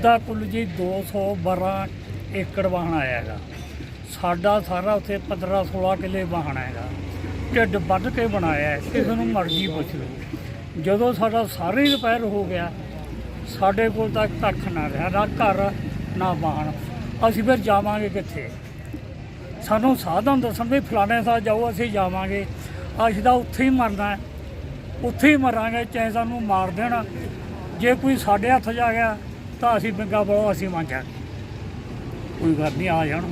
ਉਹਦਾ ਕੁੱਲ ਜੀ 212 ਏਕੜ ਵਾਹਣ ਆਇਆ ਹੈਗਾ। ਸਾਡਾ ਸਾਰਾ ਉੱਥੇ 15 16 ਕਿੱਲੇ ਵਾਹਣ ਹੈਗਾ। ਢਿੱਡ ਵੱਢ ਕੇ ਬਣਾਇਆ ਕਿਸੇ ਨੂੰ ਮਰਜ਼ੀ ਪੁੱਛ ਲਓ। ਜਦੋਂ ਸਾਡਾ ਸਾਰਾ ਹੀ ਰਿਪੇਅਰ ਹੋ ਗਿਆ, ਸਾਡੇ ਕੋਲ ਤਾਂ ਕੱਖ ਨਾ ਰਿਹਾ, ਨਾ ਘਰ, ਨਾ ਵਾਹਣ। ਅਸੀਂ ਫਿਰ ਜਾਵਾਂਗੇ ਕਿੱਥੇ? ਸਾਨੂੰ ਸਾਧਨ ਦੱਸਣ ਵੀ ਫਲਾਣੇ ਸਾਹ ਜਾਓ, ਅਸੀਂ ਜਾਵਾਂਗੇ। ਅਸੀਂ ਤਾਂ ਉੱਥੇ ਹੀ ਮਰਨਾ ਉੱਥੇ ਹੀ ਮਰਾਂਗੇ, ਚਾਹੇ ਸਾਨੂੰ ਮਾਰ ਦੇਣ। ਜੇ ਕੋਈ ਸਾਡੇ ਹੱਥ ਜਾ ਗਿਆ ਤਾਂ ਅਸੀਂ ਬਿੰਗਾ ਬੜੋ ਅਸੀਂ ਮੰਗਾਂਗੇ ਕੋਈ ਗੱਲ ਨਹੀਂ ਆ ਜਾਣ।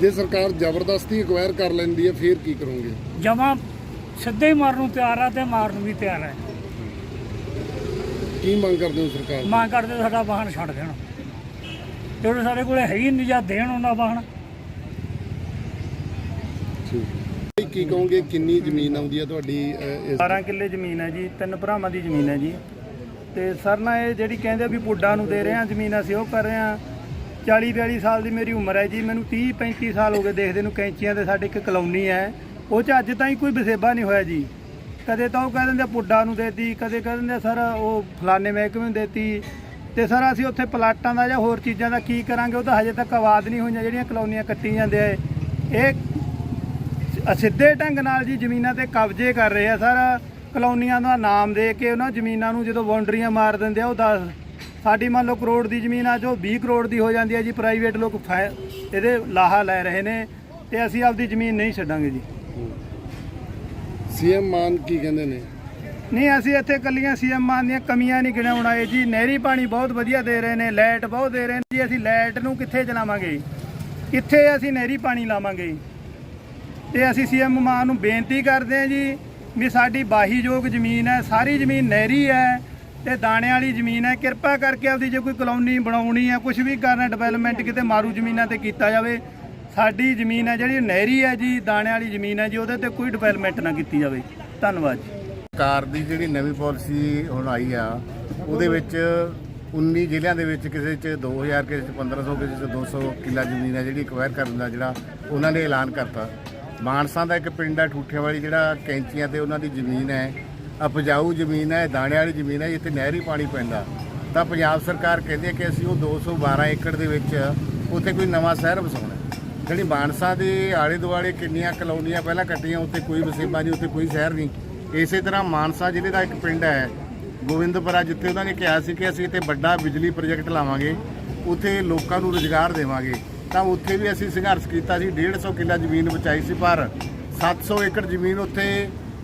ਜੇ ਸਰਕਾਰ ਜ਼ਬਰਦਸਤੀ ਅਕਵਾਇਰ ਕਰ ਲੈਂਦੀ ਹੈ ਫਿਰ ਕੀ ਕਰੋਗੇ? ਜਮਾ ਸਿੱਧੇ ਹੀ ਮਾਰਨ ਨੂੰ ਤਿਆਰ ਆ ਤੇ ਮਾਰਨ ਨੂੰ ਵੀ ਤਿਆਰ ਹੈ ਕੀ ਮੰਗ ਕਰਦੇ ਹੋ ਸਰਕਾਰ ਤੋਂ? ਮੰਗ ਕਰਦੇ ਸਾਡਾ ਵਾਹਨ ਛੱਡ ਦੇਣ। ਜਿਹੜੇ ਸਾਡੇ ਕੋਲੇ ਹੈ ਹੀ ਨਹੀਂ ਜਾਂ ਦੇਣ ਉਹਨਾਂ ਵਾਹਨ। ਠੀਕ। ਕੀ ਕਹੋਗੇ ਕਿੰਨੀ ਜ਼ਮੀਨ ਆਉਂਦੀ ਹੈ ਤੁਹਾਡੀ ਅਹ, ਇਸ 12 ਕਿੱਲੇ ਜ਼ਮੀਨ ਹੈ ਜੀ ਤਿੰਨ ਭਰਾਵਾਂ ਦੀ ਜ਼ਮੀਨ ਹੈ ਜੀ। ਤੇ ਸਰ ਨਾ ਇਹ ਜਿਹੜੀ ਕਹਿੰਦੇ ਵੀ ਪੁੱਡਾ ਨੂੰ ਦੇ ਰਹੇ ਆ, ਜ਼ਮੀਨ ਅਸੀਂ ਉਹ ਕਰ ਰਹੇ ਆ। 40 42 ਸਾਲ ਦੀ ਮੇਰੀ ਉਮਰ ਹੈ ਜੀ, ਮੈਨੂੰ 30 35 ਸਾਲ ਹੋ ਗਏ ਦੇਖਦੇ ਨੂੰ ਕੈਂਚੀਆਂ ਦੇ ਸਾਡੇ ਇੱਕ ਕਲੋਨੀ ਹੈ। ਉਹ 'ਚ ਅੱਜ ਤਾਈਂ ਕੋਈ ਵਸੇਬਾ ਨਹੀਂ ਹੋਇਆ ਜੀ। ਕਦੇ ਤਾਂ ਉਹ ਕਹਿ ਦਿੰਦੇ ਆ ਪੁੱਡਾ ਨੂੰ ਦੇਤੀ, ਕਦੇ ਕਹਿ ਦਿੰਦੇ ਸਰ ਉਹ ਫਲਾਣੇ ਮਹਿਕਮੇ ਨੂੰ ਦੇਤੀ। ਤੇ ਸਰ ਅਸੀਂ ਉੱਥੇ ਪਲਾਟਾਂ ਦਾ ਜਾਂ ਹੋਰ ਚੀਜ਼ਾਂ ਦਾ ਕੀ ਕਰਾਂਗੇ, ਉਹ ਤਾਂ ਹਜੇ ਤੱਕ ਆਬਾਦ ਨਹੀਂ ਹੋਈਆਂ, ਜਿਹੜੀਆਂ ਕਲੋਨੀਆਂ ਕੱਟੀ ਜਾਂਦੇ ਆ। ਇਹ ਅ- ਸਿੱਧੇ ਢੰਗ ਨਾਲ ਜੀ ਜ਼ਮੀਨਾਂ ਤੇ ਕਬਜ਼ੇ ਕਰ ਰਹੇ ਆ ਸਰ। ਕਲੋਨੀਆਂ ਦਾ ਨਾਮ ਦੇ ਕੇ ਉਹਨਾਂ ਜ਼ਮੀਨਾਂ ਨੂੰ ਜਦੋਂ ਬਾਉਂਡਰੀਆਂ ਮਾਰ ਦਿੰਦੇ ਆ ਉਹ 10 ਸਾਡੀ ਮੰਨ ਲਓ ਕਰੋੜ ਦੀ ਜ਼ਮੀਨ ਆ ਜੋ 20 ਕਰੋੜ ਦੀ ਹੋ ਜਾਂਦੀ ਹੈ ਜੀ ਪ੍ਰਾਈਵੇਟ ਲੋਕ ਇਹਦੇ ਲਾਹਾ ਲੈ ਰਹੇ ਨੇ ਤੇ ਅਸੀਂ ਆਪਦੀ ਜ਼ਮੀਨ ਨਹੀਂ ਛੱਡਾਂਗੇ ਜੀ। ਸੀਐਮ ਮਾਨ ਕੀ ਕਹਿੰਦੇ ਨੇ? ਨਹੀਂ ਅਸੀਂ ਇੱਥੇ ਕੱਲੀਆਂ ਸੀਐਮ ਮਾਨ ਦੀਆਂ ਕਮੀਆਂ ਨਹੀਂ ਗਿਣਾਉਣ ਆਏ ਜੀ। ਨਹਿਰੀ ਪਾਣੀ ਬਹੁਤ ਵਧੀਆ ਦੇ ਰਹੇ ਨੇ ਲਾਈਟ ਬਹੁਤ ਦੇ ਰਹੇ ਨੇ ਜੀ। ਅਸੀਂ ਲਾਈਟ ਨੂੰ ਕਿੱਥੇ ਚਲਾਵਾਂਗੇ ਕਿੱਥੇ ਅਸੀਂ ਨਹਿਰੀ ਪਾਣੀ ਲਾਵਾਂਗੇ? ਤੇ ਅਸੀਂ ਸੀਐਮ ਮਾਨ ਨੂੰ ਬੇਨਤੀ ਕਰਦੇ ਹਾਂ ਜੀ ਵੀ ਸਾਡੀ ਬਾਹੀਯੋਗ ਜ਼ਮੀਨ ਹੈ, ਸਾਰੀ ਜ਼ਮੀਨ ਨਹਿਰੀ ਹੈ ਤੇ ਦਾਣੇ ਵਾਲੀ ਜ਼ਮੀਨ ਹੈ। ਕਿਰਪਾ ਕਰਕੇ ਆਪਦੀ ਜੇ ਕੋਈ ਕਲੋਨੀ ਬਣਾਉਣੀ ਹੈ ਕੁਝ ਵੀ ਕਰਨਾ ਡਿਵੈਲਪਮੈਂਟ ਕਿਤੇ ਮਾਰੂ ਜ਼ਮੀਨਾਂ ਤੇ ਕੀਤਾ ਜਾਵੇ, ਸਾਡੀ ਜ਼ਮੀਨ ਹੈ ਜਿਹੜੀ ਨਹਿਰੀ ਹੈ ਜੀ, ਦਾਣੇ ਵਾਲੀ ਜ਼ਮੀਨ ਹੈ ਜੀ, ਉਹਦੇ ਤੇ ਕੋਈ ਡਿਵੈਲਪਮੈਂਟ ਨਾ ਕੀਤੀ ਜਾਵੇ। ਧੰਨਵਾਦ ਜੀ। ਸਰਕਾਰ ਦੀ ਜਿਹੜੀ ਨਵੀਂ ਪਾਲਿਸੀ ਹੁਣ ਆਈ ਆ, ਉਹਦੇ ਵਿੱਚ 19 ਜ਼ਿਲ੍ਹਿਆਂ ਦੇ ਵਿੱਚ ਕਿਸੇ 'ਚ 2000 ਕਿਸੇ 'ਚ 1500 ਕਿਸੇ 'ਚ 200 ਕਿੱਲਾ ਜ਼ਮੀਨ ਹੈ ਜਿਹੜੀ ਐਕਵਾਇਰ ਕਰਨ ਦਾ ਜਿਹੜਾ ਉਹਨਾਂ ਨੇ ਐਲਾਨ ਕਰਤਾ। ਮਾਨਸਾ ਦਾ ਇੱਕ ਪਿੰਡ ਹੈ ਠੂਠੇ ਵਾਲੀ, ਜਿਹੜਾ ਕੈਂਚੀਆਂ ਤੇ ਉਹਨਾਂ ਦੀ ਜ਼ਮੀਨ ਹੈ ਉਪਜਾਊ ਜ਼ਮੀਨ ਹੈ, ਦਾਣੇ ਵਾਲੀ ਜ਼ਮੀਨ ਹੈ, ਜਿੱਥੇ ਨਹਿਰੀ ਪਾਣੀ ਪੈਂਦਾ। ਤਾਂ ਪੰਜਾਬ ਸਰਕਾਰ ਕਹਿੰਦੀ ਹੈ ਕਿ ਅਸੀਂ ਉਹ 212 ਏਕੜ ਦੇ ਵਿੱਚ ਉੱਥੇ ਕੋਈ ਨਵਾਂ ਸ਼ਹਿਰ ਵਸਾਉਣਾ ਹੈ। ਜਿਹੜੀ ਮਾਨਸਾ ਦੇ ਆਲੇ ਦੁਆਲੇ ਕਿੰਨੀਆਂ ਕਲੋਨੀਆਂ ਪਹਿਲਾਂ ਕੱਟੀਆਂ, ਉੱਥੇ ਕੋਈ ਵਸੇਬਾ ਨਹੀਂ, ਉੱਥੇ ਕੋਈ ਸ਼ਹਿਰ ਨਹੀਂ। ਇਸੇ ਤਰ੍ਹਾਂ ਮਾਨਸਾ ਜ਼ਿਲ੍ਹੇ ਦਾ ਇੱਕ ਪਿੰਡ ਹੈ ਗੋਬਿੰਦਪੁਰਾ ਜਿੱਥੇ ਉਹਨਾਂ ਨੇ ਕਿਹਾ ਸੀ ਕਿ ਅਸੀਂ ਇੱਥੇ ਵੱਡਾ ਬਿਜਲੀ ਪ੍ਰੋਜੈਕਟ ਲਾਵਾਂਗੇ, ਉੱਥੇ ਲੋਕਾਂ ਨੂੰ ਰੁਜ਼ਗਾਰ ਦੇਵਾਂਗੇ। ਤਾਂ ਉੱਥੇ ਵੀ ਅਸੀਂ ਸੰਘਰਸ਼ ਕੀਤਾ ਸੀ। 150 ਕਿੱਲਾ ਜ਼ਮੀਨ ਬਚਾਈ ਸੀ, ਪਰ 700 ਏਕੜ ਜ਼ਮੀਨ ਉੱਥੇ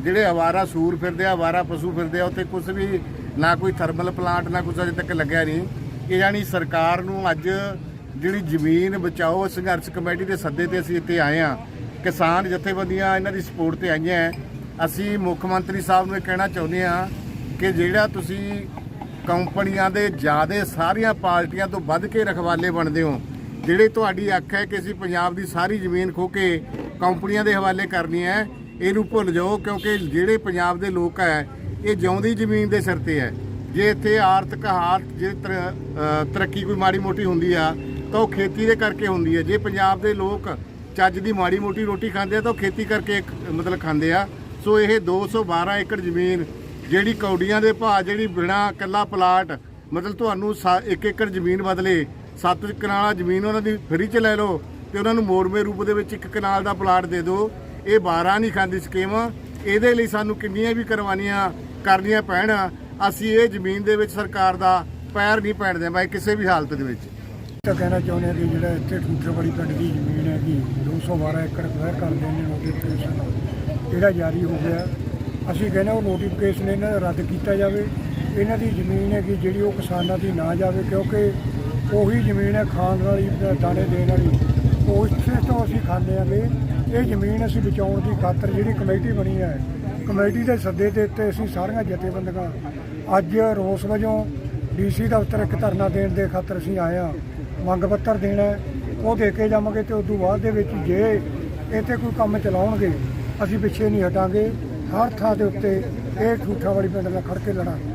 ਜਿਹੜੇ ਆਵਾਰਾ ਸੂਰ ਫਿਰਦੇ ਆ, ਆਵਾਰਾ ਪਸ਼ੂ ਫਿਰਦੇ ਆ, ਉੱਥੇ ਕੁਝ ਵੀ ਨਾ ਕੋਈ ਥਰਮਲ ਪਲਾਂਟ ਨਾ ਕੁਝ ਅਜੇ ਤੱਕ ਲੱਗਿਆ ਨਹੀਂ। ਇਹ ਯਾਨੀ ਸਰਕਾਰ ਨੂੰ ਅੱਜ ਜਿਹੜੀ ਜ਼ਮੀਨ ਬਚਾਓ ਸੰਘਰਸ਼ ਕਮੇਟੀ ਦੇ ਸੱਦੇ ਤੇ ਅਸੀਂ ਇੱਥੇ ਆਏ ਆ ਕਿਸਾਨ ਜਥੇਬੰਦੀਆਂ ਇਹਨਾਂ ਦੀ ਸਪੋਰਟ ਤੇ ਆਈਆਂ ਅਸੀਂ ਮੁੱਖ ਮੰਤਰੀ ਸਾਹਿਬ ਨੂੰ ਇਹ ਕਹਿਣਾ ਚਾਹੁੰਦੇ ਆ ਕਿ ਜਿਹੜਾ ਤੁਸੀਂ ਕੰਪਨੀਆਂ ਦੇ ਜਿਆਦੇ ਸਾਰੀਆਂ ਪਾਰਟੀਆਂ ਤੋਂ ਵੱਧ ਕੇ ਰਖਵਾਲੇ ਬਣਦੇ ਹੋ ਜਿਹੜੇ ਤੁਹਾਡੀ ਅੱਖ ਹੈ ਕਿ ਅਸੀਂ ਪੰਜਾਬ ਦੀ ਸਾਰੀ ਜ਼ਮੀਨ ਖੋ ਕੇ ਕੰਪਨੀਆਂ ਦੇ ਹਵਾਲੇ ਕਰਨੀ ਹੈ, ਇਹਨੂੰ ਭੁੱਲ ਜਾਓ ਕਿਉਂਕਿ ਜਿਹੜੇ ਪੰਜਾਬ ਦੇ ਲੋਕ ਹੈ, ਇਹ ਜਿਉਂਦੀ ਜ਼ਮੀਨ ਦੇ ਸਿਰ ਤੇ ਹੈ। ਜੇ ਇੱਥੇ ਆਰਥਿਕ ਹਾਲਤ, ਜੇ ਤਰ- ਤਰੱਕੀ ਕੋਈ ਮਾੜੀ ਮੋਟੀ ਹੁੰਦੀ ਆ, ਤਾਂ ਉਹ ਖੇਤੀ ਦੇ ਕਰਕੇ ਹੁੰਦੀ ਹੈ। ਜੇ ਪੰਜਾਬ ਦੇ ਲੋਕ ਚੱਜ ਦੀ ਮਾੜੀ ਮੋਟੀ ਰੋਟੀ ਖਾਂਦੇ ਆ, ਤਾਂ ਉਹ ਖੇਤੀ ਕਰਕੇ ਮਤਲਬ ਖਾਂਦੇ ਆ। ਸੋ ਇਹ 212 ਏਕੜ ਜ਼ਮੀਨ ਜਿਹੜੀ ਕੌਡੀਆਂ ਦੇ ਭਾਅ, ਜਿਹੜੀ ਬਿਨਾ ਕੱਲਾ ਪਲਾਟ, ਮਤਲਬ ਤੁਹਾਨੂੰ 1 ਏਕੜ ਜ਼ਮੀਨ ਬਦਲੇ ਸੱਤ ਕਨਾਲਾ ਜ਼ਮੀਨ ਉਹਨਾਂ ਦੀ ਫਰੀ ਚ ਲੈ ਲਓ ਤੇ ਉਹਨਾਂ ਨੂੰ ਮੋੜਵੇਂ ਰੂਪ ਦੇ ਵਿੱਚ ਇੱਕ ਕਨਾਲ ਦਾ ਪਲਾਟ ਦੇ ਦਿਓ। ਇਹ 12 ਨਹੀਂ ਖਾਂਦੀ ਸਕੀਮ। ਇਹਦੇ ਲਈ ਸਾਨੂੰ ਕਿੰਨੀਆਂ ਵੀ ਕਰਵਾਨੀਆਂ ਕਰਨੀਆਂ ਪੈਣ। ਅਸੀਂ ਇਹ ਜ਼ਮੀਨ ਦੇ ਵਿੱਚ ਸਰਕਾਰ ਦਾ ਪੈਰ ਨਹੀਂ ਪੈਣ ਦੇਵਾਂਗੇ ਕਿਸੇ ਵੀ ਹਾਲਤ ਦੇ ਵਿੱਚ। ਤਾਂ ਕਹਿਣਾ ਚਾਹੁੰਦੇ ਹਾਂ ਕਿ ਜਿਹੜਾ ਇੱਥੇ ਠੂਠਰਵਾੜੀ ਪਿੰਡ ਦੀ ਜ਼ਮੀਨ ਹੈ ਕਿ 212 ਏਕੜ ਕਵਰ ਕਰਦੇ ਨੇ ਨੋਟੀਫਿਕੇਸ਼ਨ ਜਿਹੜਾ ਜਾਰੀ ਹੋ ਗਿਆ, ਅਸੀਂ ਕਹਿੰਦੇ ਉਹ ਨੋਟੀਫਿਕੇਸ਼ਨ ਇਹਨਾਂ ਦਾ ਰੱਦ ਕੀਤਾ ਜਾਵੇ। ਇਹਨਾਂ ਦੀ ਜ਼ਮੀਨ ਹੈਗੀ ਜਿਹੜੀ ਉਹ ਕਿਸਾਨਾਂ ਦੀ ਨਾ ਜਾਵੇ ਕਿਉਂਕਿ ਉਹੀ ਜ਼ਮੀਨ ਹੈ ਖਾਣ ਵਾਲੀ ਦਾਣੇ ਦੇਣ ਵਾਲੀ। ਉਹ ਇੱਥੇ ਤੋਂ ਅਸੀਂ ਖਾਂਦੇ ਆਂਗੇ ਇਹ ਜ਼ਮੀਨ ਅਸੀਂ ਬਚਾਉਣ ਦੀ ਖਾਤਰ ਜਿਹੜੀ ਕਮੇਟੀ ਬਣੀ ਹੈ, ਕਮੇਟੀ ਦੇ ਸੱਦੇ ਦੇ ਉੱਤੇ ਅਸੀਂ ਸਾਰੀਆਂ ਜਥੇਬੰਦੀਆਂ ਅੱਜ ਰੋਸ ਵਜੋਂ ਡੀਸੀ ਦਫ਼ਤਰ ਇੱਕ ਧਰਨਾ ਦੇਣ ਦੇ ਖਾਤਰ ਅਸੀਂ ਆਏ ਹਾਂ। ਮੰਗ ਪੱਤਰ ਦੇਣਾ ਉਹ ਦੇ ਕੇ ਜਾਵਾਂਗੇ ਤੇ ਉਸ ਤੋਂ ਬਾਅਦ ਦੇ ਵਿੱਚ ਜੇ ਇੱਥੇ ਕੋਈ ਕੰਮ ਚਲਾਉਣਗੇ, ਅਸੀਂ ਪਿੱਛੇ ਨਹੀਂ ਹਟਾਂਗੇ। ਹਰ ਥਾਂ ਦੇ ਉੱਤੇ ਇਹ ਠੂਠਾ ਵਾਲੀ ਪਿੰਡ ਨਾਲ ਖੜ ਕੇ ਲੜਾਂਗੇ।